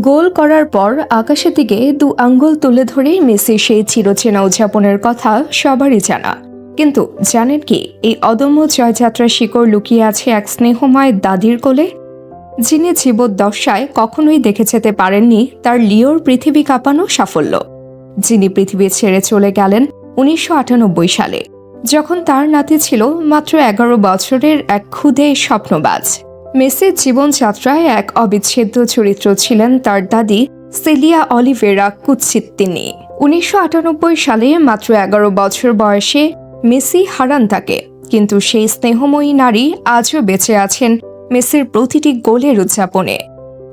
গোল করার পর আকাশের দিকে দু আঙ্গুল তুলে ধরে মেসি সেই চিরচেনা উদযাপনের কথা সবারই জানা। কিন্তু জানেন কি, এই অদম্য জয়যাত্রার শিকড় লুকিয়ে আছে এক স্নেহময় দাদির কোলে? যিনি জীবদ্দশায় কখনোই দেখে যেতে পারেননি, তার লিওর পৃথিবী কাঁপানো সাফল্য। যিনি পৃথিবী ছেড়ে চলে গেলেন উনিশশো আটানব্বই সালে, যখন তার নাতি ছিল মাত্র এগারো বছরের এক ক্ষুদে স্বপ্নবাজ। মেসির জীবনযাত্রায় এক অবিচ্ছেদ্য চরিত্র ছিলেন তার দাদি সেলিয়া অলিভেরা কুৎসিত তিনি উনিশশো আটানব্বই সালে মাত্র এগারো বছর বয়সে মেসি হারান তাকে, কিন্তু সেই স্নেহময়ী নারী আজও বেঁচে আছেন মেসির প্রতিটি গোলের উদযাপনে।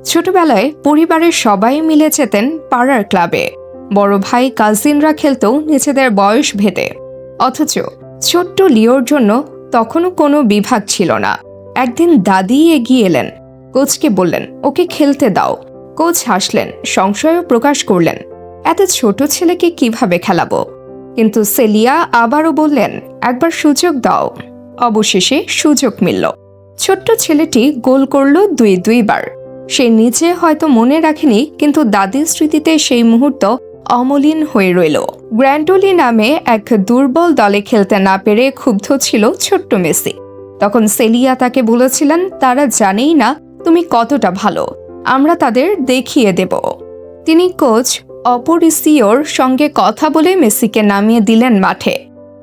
ছোটবেলায় পরিবারের সবাই মিলে যেতেন পাড়ার ক্লাবে। বড় ভাই কাজিনরা খেলতেও নিজেদের বয়স ভেদে। অথচ ছোট্ট লিওর জন্য তখনও কোনো বিভাগ ছিল না। একদিন দাদি এগিয়ে এলেন। কোচকে বললেন, ওকে খেলতে দাও। কোচ হাসলেন, সংশয়ও প্রকাশ করলেন, এত ছোট ছেলেকে কীভাবে খেলাবো? কিন্তু সেলিয়া আবারও বললেন, একবার সুযোগ দাও। অবশেষে সুযোগ মিলল। ছোট্ট ছেলেটি গোল করল দুই দুইবার। সে নিজে হয়তো মনে রাখেনি, কিন্তু দাদির স্মৃতিতে সেই মুহূর্ত অমলিন হয়ে রইল। গ্র্যান্ডোলি নামে এক দুর্বল দলে খেলতে না পেরে ক্ষুব্ধ ছিল ছোট্ট মেসি। তখন সেলিয়া তাকে বলেছিলেন, তারা জানেই না তুমি কতটা ভালো, আমরা তাদের দেখিয়ে দেব। তিনি কোচ অপরিসিওর সঙ্গে কথা বলে মেসিকে নামিয়ে দিলেন মাঠে।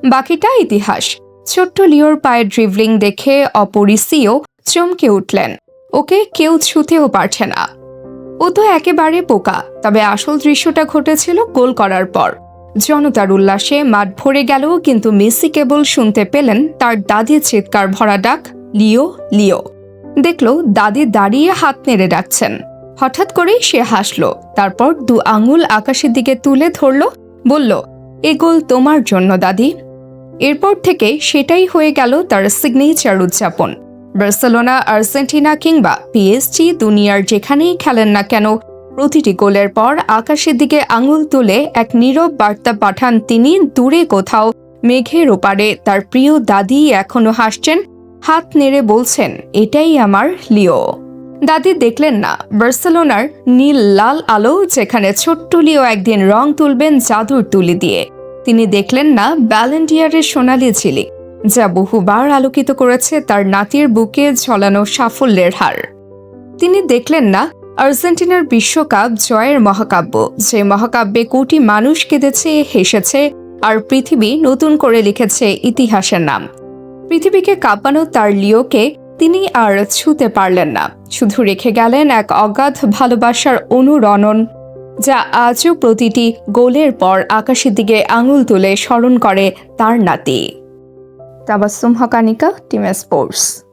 বাকিটা ইতিহাস। ছোট্ট লিওর পায়ের ড্রিভলিং দেখে অপরিসিও চমকে উঠলেন। ওকে কেউ ছুতেও পারছে না। ও তো একেবারে পোকা তবে আসল দৃশ্যটা ঘটেছিল গোল করার পর। জনতার উল্লাসে মাঠ ভরে গেল কিন্তু মেসি কেবল শুনতে পেলেন তার দাদির চিৎকার ভরা ডাক, লিও লিও। দেখল দাদি দাঁড়িয়ে হাত নেড়ে ডাকছেন। হঠাৎ করেই সে হাসল, তারপর দু আঙুল আকাশের দিকে তুলে ধরল, বলল, এ গোল তোমার জন্য, দাদি। এরপর থেকে সেটাই হয়ে গেল তার সিগনেচার উদযাপন। বার্সেলোনা, আর্জেন্টিনা কিংবা পিএসজি দুনিয়ার যেখানেই খেলেন না কেন প্রতিটি গোলের পর আকাশের দিকে আঙুল তুলে এক নীরব বার্তা পাঠান তিনি দূরে কোথাও মেঘের ওপারে। তার প্রিয় দাদি এখনও হাসছেন, হাত নেড়ে বলছেন, এটাই আমার লিও। দাদি দেখলেন না, বার্সেলোনার নীল লাল আলো যেখানে ছোট্ট লিও একদিন রং তুলবেন জাদুর তুলি দিয়ে। তিনি দেখলেন না ব্যালেন্ডিয়ারের সোনালি ঝিলিক, যা বহুবার আলোকিত করেছে তার নাতির বুকে ঝলানো সাফল্যের হার। তিনি দেখলেন না আর্জেন্টিনার বিশ্বকাপ জয়ের মহাকাব্য। যে মহাকাব্যে কোটি মানুষ কেঁদেছে, হেসেছে, আর পৃথিবী নতুন করে লিখেছে ইতিহাসের নাম। পৃথিবীকে কাঁপানো তার লিওকে তিনি আর ছুতে পারলেন না। শুধু রেখে গেলেন এক অগাধ ভালোবাসার অনুরণন, যা আজও প্রতিটি গোলের পর আকাশের দিকে আঙুল তুলে স্মরণ করে তার নাতি। তাবাসুম হকানিকা, টিম স্পোর্টস।